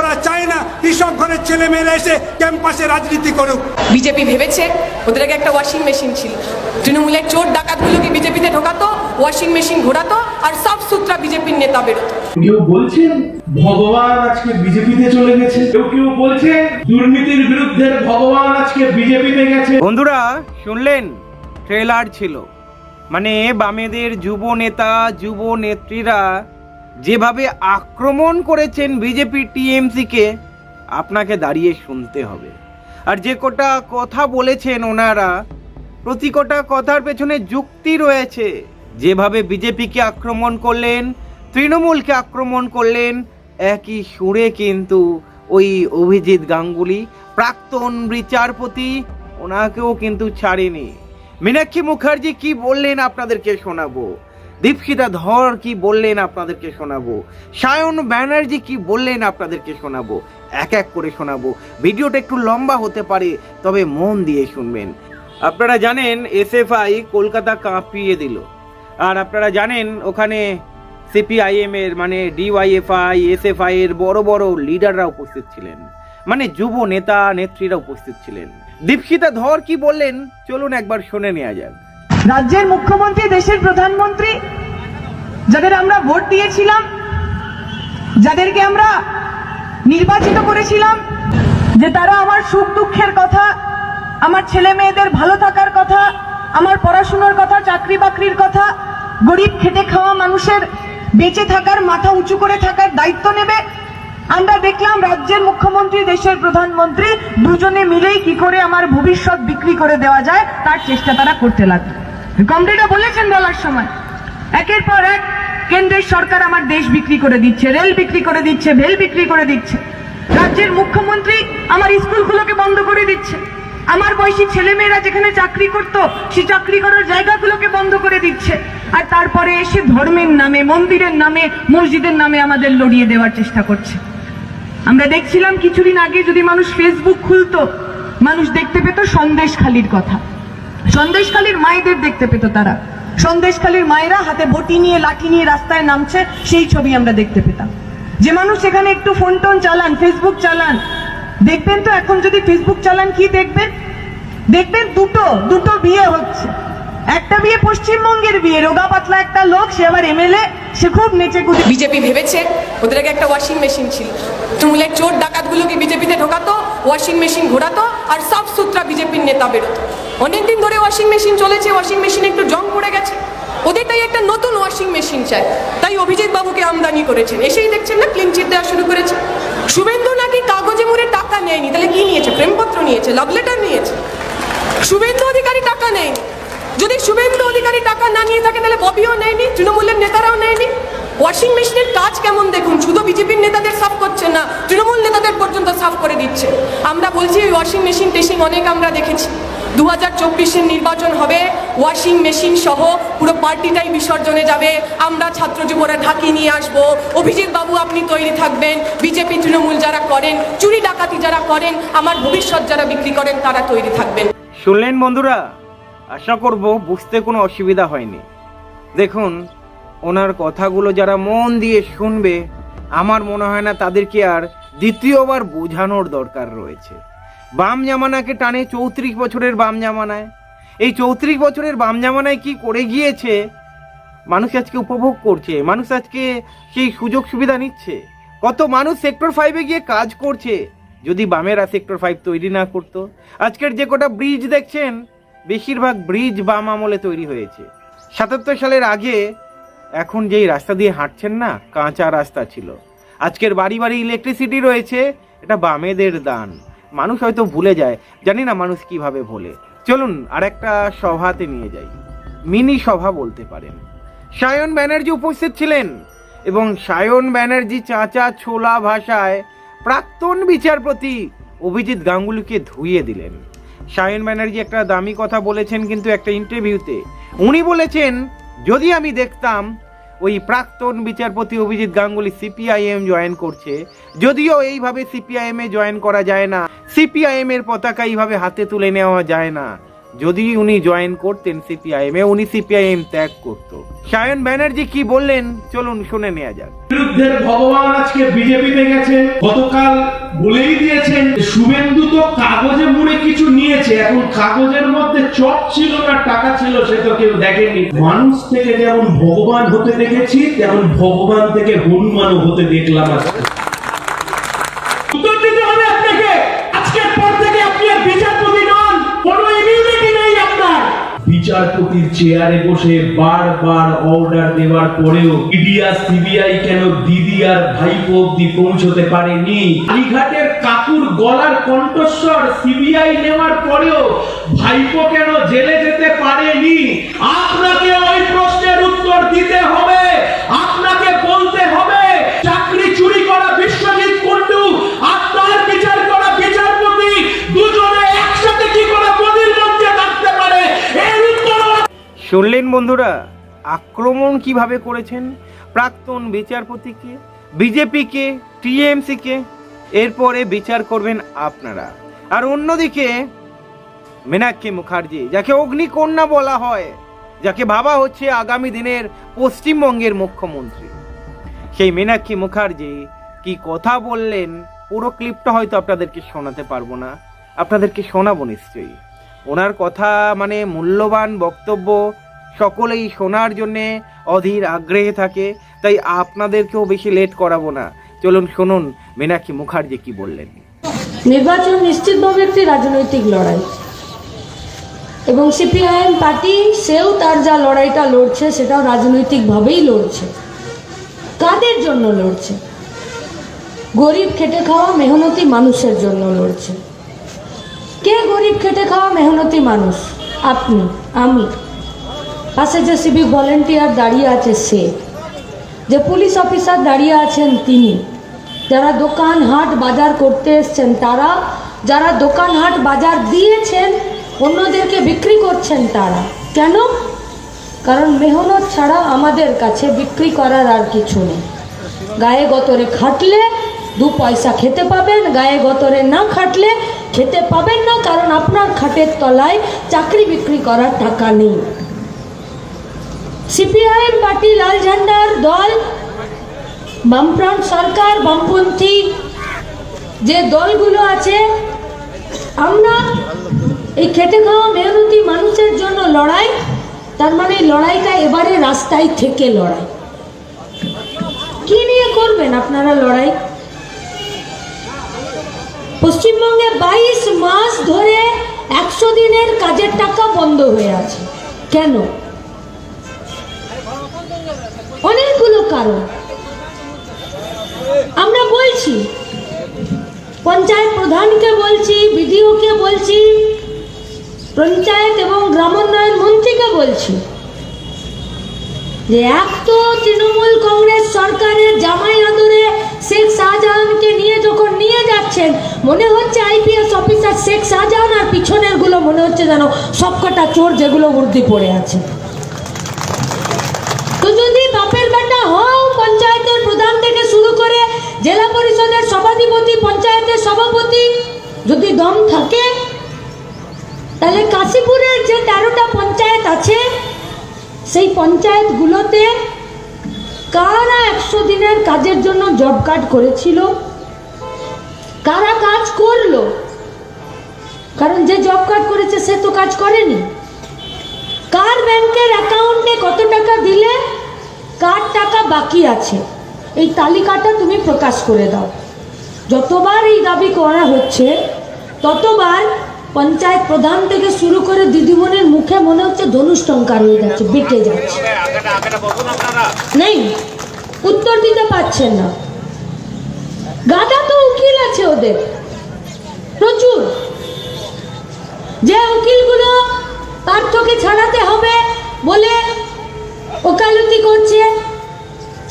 ওরা চায় না কৃষক ঘরের ছেলে মেয়েরা এসে ক্যাম্পাসে রাজনীতি করুক। বিজেপি ভেবেছে ওদের আগে একটা ওয়াশিং মেশিন ছিল। তৃণমূলের চোর ডাকাতগুলোকে বিজেপিতে ঢোকাতো ওয়াশিং মেশিন ঘোরাতো আর সব সূত্রা বিজেপির নেতা বেরোতো। কেউ বলছেন ভগবান আজকে বিজেপিতে চলে গেছে। কেউ কেউ বলছে দুর্নীতির বিরুদ্ধে ভগবান আজকে বিজেপিতে গেছে। বন্ধুরা শুনলেন? ট্রেলার ছিল। মানে বামেদের যুব নেতা যুব নেত্রীরা যেভাবে আক্রমণ করেছেন বিজেপি টিএমসিকে, আপনাকে দাঁড়িয়ে শুনতে হবে। আর যে কটা কথা বলেছেন ওনারা, প্রতি কটা কথার পেছনে যুক্তি রয়েছে। যেভাবে বিজেপিকে আক্রমণ করলেন, তৃণমূলকে আক্রমণ করলেন, একই সুরে কিন্তু ওই অভিজিৎ গাঙ্গুলি, প্রাক্তন বিচারপতি, ওনাকেও কিন্তু ছাড়েনি। মীনাক্ষী মুখার্জি কি বললেন আপনাদেরকে শোনাবো? দীপশিতা ধর কি বললেন আপনাদেরকে শোনাবো? সায়ন ব্যানার্জি কি বললেন আপনাদেরকে শোনাবো? এক এক করে শোনাবো। ভিডিওটা একটু লম্বা হতে পারে, তবে মন দিয়ে শুনবেন। আপনারা জানেন, এসএফআই কলকাতা কাঁপিয়ে দিল। আর আপনারা জানেন, ওখানে সিপিআইএম এর মানে ডিওয়াইএফআই, এসএফআই এর বড় বড় লিডাররা উপস্থিত ছিলেন। মানে যুব নেতা, নেত্রীরা উপস্থিত ছিলেন। দীপশিতা ধর কি বললেন? চলুন একবার শুনে নেওয়া যাক। রাজ্যের মুখ্যমন্ত্রী, দেশের প্রধানমন্ত্রী, যাদের আমরা ভোট দিয়েছিলাম, যাদেরকে আমরা নির্বাচিত করেছিলাম, যে তারা আমার সুখ দুঃখের কথা, আমার ছেলে মেয়েদের ভালো থাকার কথা, আমার পড়াশোনার কথা, চাকরি বাকরির কথা, গরিব খেটে খাওয়া মানুষের বেঁচে থাকার, মাথা উঁচু করে থাকার দায়িত্ব নেবে। আমরা দেখলাম রাজ্যের মুখ্যমন্ত্রী, দেশের প্রধানমন্ত্রী দুজনে মিলেই কি করে আমার ভবিষ্যৎ বিক্রি করে দেওয়া যায়, তার চেষ্টা তারা করতে লাগল। কমরেডরা বলেছেন বলার সময়। একের পর এক কেন্দ্রের সরকার আমার দেশ বিক্রি করে দিচ্ছে, রেল বিক্রি করে দিচ্ছে, ভেল বিক্রি করে দিচ্ছে। রাজ্যের মুখ্যমন্ত্রী আমার স্কুলগুলোকে বন্ধ করে দিচ্ছে। আমার বয়সী ছেলেমেয়েরা যেখানে চাকরি করত, সে চাকরি করার জায়গাগুলোকে বন্ধ করে দিচ্ছে। আর তারপরে এসে ধর্মের নামে, মন্দিরের নামে, মসজিদের নামে আমাদের লড়িয়ে দেওয়ার চেষ্টা করছে। আমরা দেখছিলাম কিছুদিন আগে যদি মানুষ ফেসবুক খুলতো, মানুষ দেখতে পেত সন্দেশখালির কথা। সন্দেশখালির মায়েদের দেখতে পেত তারা। সন্দেশখালীর মায়েরা হাতে বটি নিয়ে, লাঠি নিয়ে রাস্তায় নামছে, সেই ছবি আমরা দেখতে পেতাম। যে মানুষ এখানে একটু ফোন টোন চালান ফেসবুক চালান, দেখবেন তো এখন যদি ফেসবুক চালান, কি দেখবেন? দেখবেন দুটো দুটো বিয়ে হচ্ছে। একটা বিয়ে পশ্চিমবঙ্গের বিয়ে, রোগা পাতলা একটা লোক, সে আবার এমএলএ সে খুব নেচে কুদে বিজেপি ভেবেছে ওদের আগে একটা ওয়াশিং মেশিন ছিল। তৃণমূলের চোর ডাকাতগুলোকে বিজেপিতে ঢোকাতো? Washing machine ঘোরাতো? আর সব সূত্রা বিজেপির নেতা বেরোতো। অনেকদিন ধরে ওয়াশিং মেশিন চলেছে ওয়াশিং মেশিন একটু জং পড়ে গেছে। ওদের তাই একটা নতুন ওয়াশিং মেশিন চাই। তাই অভিজিৎ বাবুকে আমদানি করেছেন। এসেই দেখছেন না ক্লিন চিট দেওয়া শুরু করেছে। শুভেন্দু নাকি কাগজে মুড়ে টাকা নেয়নি? তাহলে কি নিয়েছে? প্রেমপত্র নিয়েছে লাভ লেটার নিয়েছে। শুভেন্দু অধিকারী টাকা নেয়নি। যদি শুভেন্দু অধিকারী টাকা না নিয়ে থাকে, তাহলে ববিও নেয়নি, তৃণমূলের নেতারাও নেয়নি। ওয়াশিং মেশিনের কাজ কেমন দেখুন? শুধু বিজেপির নেতাদের সাফ করছে না, তৃণমূল নেতাদের পর্যন্ত সাফ করে দিচ্ছে। আমরা বলছি, ওই ওয়াশিং মেশিন টেশিং অনেক আমরা দেখেছি। দু হাজার চব্বিশের নির্বাচন হবে ওয়াশিং মেশিন সহ পুরো পার্টিটাই বিসর্জনে যাবে। আমরা ছাত্র যুবরা ঢাকি নিয়ে আসব। অভিজিৎ বাবু, আপনি তৈরি থাকবেন। বিজেপি তৃণমূল যারা করেন, চুরি ডাকাতি যারা করেন, আমার ভবিষ্যৎ যারা বিক্রি করেন, তারা তৈরি থাকবেন। শুনলেন বন্ধুরা? আশা করব বুঝতে কোনো অসুবিধা হয়নি। দেখুন, ওনার কথাগুলো যারা মন দিয়ে শুনবে, আমার মনে হয় না তাদেরকে আর দ্বিতীয়বার বোঝানোর দরকার রয়েছে। বাম জামানাকে টানে চৌত্রিশ বছরের বাম জামানায়। এই চৌত্রিশ বছরের বাম জামানায় কি করে গিয়েছে? মানুষ আজকে উপভোগ করছে, মানুষ আজকে সেই সুযোগ সুবিধা নিচ্ছে। কত মানুষ সেক্টর ফাইভে গিয়ে কাজ করছে, যদি বামেরা সেক্টর ফাইভ তৈরি না করতো। আজকের যে কটা ব্রিজ দেখছেন, বেশিরভাগ ব্রিজ বাম আমলে তৈরি হয়েছে। সাতাত্তর সালের আগে এখন যেই রাস্তা দিয়ে হাঁটছেন না, কাঁচা রাস্তা ছিল। আজকের বাড়ি বাড়ি ইলেকট্রিসিটি রয়েছে, এটা বামেদের দান। মানুষ হয়তো ভুলে যায়, জানি না মানুষ কীভাবে ভোলে। চলুন আর একটা সভাতে নিয়ে যাই। মিনি সভা বলতে পারেন। সায়ন ব্যানার্জি উপস্থিত ছিলেন এবং সায়ন ব্যানার্জি চাচা ছোলা ভাষায় প্রাক্তন বিচারপতি অভিজিৎ গাঙ্গুলিকে ধুইয়ে দিলেন। সায়ন ব্যানার্জি একটা দামি কথা বলেছেন কিন্তু একটা ইন্টারভিউতে। উনি বলেছেন, যদি আমি দেখতাম ওই প্রাক্তন বিচারপতি অভিজিৎ গাঙ্গুলি সিপিআইএম জয়েন করছে, যদিও এইভাবে সিপিআইএম জয়েন করা যায় না সিপিআইএম এর পতাকা এইভাবে হাতে তুলে নেওয়া যায় না। যদি উনি জয়েন করতেন সিপিআইএম এ উনি সিপিআইএম ত্যাগ করতো। সায়ন ব্যানার্জি কি বললেন? চলুন শুনে নেওয়া যাক। বিরুদ্ধের ভগবান আজকে বিজেপিতে গেছে গতকাল বলেই দিয়েছেন শুভেন্দু তো কাগজে মুড়ে কিছু নিয়েছে, এখন কাগজের মধ্যে চট ছিল না, টাকা ছিল, সে তো কেউ দেখেনি। মানুষ থেকে যেমন ভগবান হতে দেখেছি, তেমন ভগবান থেকে হনুমানও হতে দেখলাম আজকে। বিচারপতির চেয়ারে বসে বারবার অর্ডার দেওয়ার পরেও ইডি আর সিবিআই কেন দিদি আর ভাইপো অব্দি পৌঁছতে পারেনি? আলিঘাটের কাকুর গলার কণ্ঠস্বর সিবিআই নেওয়ার পরেও ভাইপো কেন জেলে যেতে পারেনি? আপনাকে ওই প্রশ্নের উত্তর দিতে হবে। শুনলেন বন্ধুরা, আক্রমণ কীভাবে করেছেন? প্রাক্তন বিচারপতিকে, বিজেপিকে, টিএমসিকে, এরপরে বিচার করবেন আপনারা। আর অন্যদিকে, মীনাক্ষী মুখার্জি, যাকে অগ্নিকন্যা বলা হয়, যাকে ভাবা হচ্ছে আগামী দিনের পশ্চিমবঙ্গের মুখ্যমন্ত্রী। সেই মীনাক্ষী মুখার্জি কি কথা বললেন? পুরো ক্লিপটা হয়তো আপনাদেরকে শোনাতে পারব না। আপনাদেরকে শোনাবো নিশ্চয়ই। ওনার কথা মানে মূল্যবান বক্তব্য সকলেই শোনার জন্যে অধীর আগ্রহে থাকে, তাই আপনাদেরকেও বেশি লেট করাবো না। চলুন শুনুন মীনাক্ষী মুখার্জি কি বললেন। নির্বাচন নিশ্চিতভাবে একটি রাজনৈতিক লড়াই। এবং সিপিআইএম পার্টি সেও তার যা লড়াইটা লড়ছে, সেটাও রাজনৈতিকভাবেই লড়ছে। কাদের জন্য লড়ছে? গরিব খেটে খাওয়া মেহনতি মানুষের জন্য লড়ছে। কে গরিব খেটে খাওয়া মেহনতি মানুষ? আপনি, আমি। পাশে যে সিভিক ভলেন্টিয়ার দাঁড়িয়ে আছে সে। যে পুলিশ অফিসার দাঁড়িয়ে আছেন তিনি। যারা দোকান হাট বাজার করতে এসছেন, তারা যারা দোকান হাট বাজার দিয়েছেন, অন্যদেরকে বিক্রি করছেন তারা। কেন? কারণ মেহনত ছাড়া আমাদের কাছে বিক্রি করার আর কিছু নেই। গায়ে গতরে খাটলে দু পয়সা খেতে পাবেন, গায়ে গতরে না খাটলে খেতে পাবেন না, কারণ আপনার খাটের তলায় চাকরি বিক্রি করার টাকা নেই। সিপিআইএম পার্টি লাল ঝান্ডার দল, বামফ্রন্ট সরকার, বামপন্থী যে দলগুলো আছে, আমরা এই খেটে খাওয়া মেহনতি মানুষের জন্য লড়াই, তার মানে লড়াইটা এবারে রাস্তায় থেকে লড়াই। কি নিয়ে করবেন আপনারা লড়াই? পশ্চিমবঙ্গে বাইশ মাস ধরে একশো দিনের কাজের টাকা বন্ধ হয়ে আছে। কেন? অনেকগুলো কারণ। আমরা বলছি, পঞ্চায়েত প্রধানকে বলছি, বিডিওকে বলছি, পঞ্চায়েত এবং গ্রামোন্নয়ন মন্ত্রীকে বলছি যে, এক তো তৃণমূল কংগ্রেস সরকারের জামাই আদরে যাচ্ছেন মনে হচ্ছে আইপিএস অফিসার শেখ শাহজাহান আর পিছনেরগুলো মনে হচ্ছে যেন সবকটা চোর যেগুলো উর্দি পড়ে আছে। তো যদি বাপের বেটা হও পঞ্চায়েতের প্রধান থেকে শুরু করে জেলা পরিষদের সভাধিপতি, পঞ্চায়েতের সভাপতি, যদি দম থাকে, তাহলে কাশীপুরের যে তেরোটা পঞ্চায়েত আছে, সেই পঞ্চায়েতগুলোতে কারা একশো দিনের কাজের জন্য জব কার্ড করেছিল? কারা কাজ করল? কারণ যে জব কার্ড করেছে, সে তো কাজ করেনি। কার ব্যাংকের অ্যাকাউন্টে কত টাকা দিলে কার টাকা বাকি আছে? এই তালিকাটা তুমি প্রকাশ করে দাও। যতবার এই দাবি করা হচ্ছে, ততবার পঞ্চায়েত প্রধান থেকে শুরু করে দিদিমণির মুখে মনে হচ্ছে ধনুষ্টঙ্কার হয়ে যাচ্ছে, বেটে যাচ্ছে। নেই, উত্তর দিতে পারছেন না। গাদা তো উকিল আছে ওদের। প্রচুর। যে উকিলগুলো পার্থকে ছাড়াতে হবে বলে ওকালতি করছে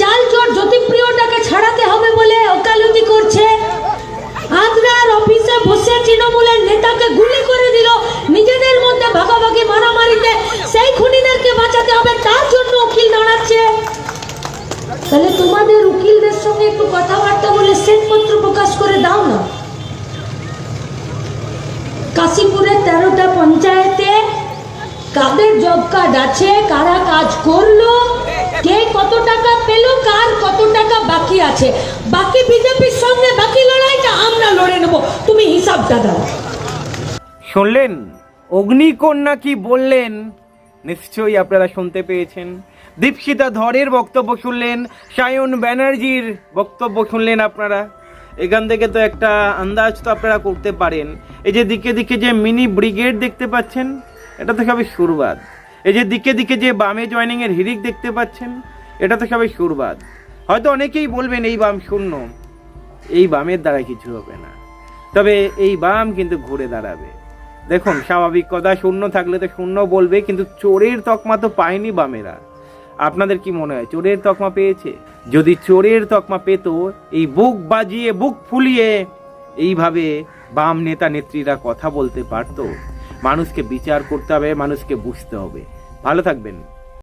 চাল চোর জ্যোতিপ্রিয়টাকে ছাড়াতে হবে বলে ওকালতি করছে, আদ্রার অফিসে বসে তৃণমূলের নেতাকে গুলি করে দিল, নিজেদের মধ্যে ভাগাভাগি মারামারিতে সেই খুনিদেরকে বাঁচাতে হবে, তার জন্য উকিল দাঁড়াচ্ছে। তাহলে তোমাদের উকিলদের সঙ্গে একটু কথাবার্তা বলে শ্বেতপত্র প্রকাশ করে দাও না। কাশীপুরের তেরোটা পঞ্চায়েতে কাদের জব কার্ড আছে, কারা কাজ করল, কে কত টাকা পেল, কার কত টাকা বাকি আছে? বাকি বিজেপির সঙ্গে বাকি লড়াইটা আমরা লড়ে নেব। তুমি হিসাবটা দাও। শুনলেন? অগ্নিকন্যা কি বললেন? নিশ্চয়ই আপনারা শুনতে পেয়েছেন। দীপশিতা ধরের বক্তব্য শুনলেন, সায়ন ব্যানার্জির বক্তব্য শুনলেন আপনারা। এখান থেকে তো একটা আন্দাজ তো আপনারা করতে পারেন। এই যে দিকে দিকে যে মিনি ব্রিগেড দেখতে পাচ্ছেন, এটা তো সবই সুরবাদ। এই যে দিকে দিকে যে বামে জয়নিংয়ের হিরিক দেখতে পাচ্ছেন, এটা তো সবই সুরবাদ। হয়তো অনেকেই বলবেন এই বাম শূন্য, এই বামের দ্বারা কিছু হবে না। তবে এই বাম কিন্তু ঘুরে দাঁড়াবে। দেখুন, স্বাভাবিক কথা, শূন্য থাকলে তো শূন্য বলবে, কিন্তু চোরের তকমা তো পায়নি বামেরা। আপনাদের কি মনে হয়, চোরের তকমা পেয়েছে? যদি চোরের তকমা পেত, এই বুক বাজিয়ে, বুক ফুলিয়ে, এইভাবে বাম নেতা নেত্রীরা কথা বলতে পারত। মানুষকে বিচার করতে হবে, মানুষকে বুঝতে হবে। ভালো থাকবেন।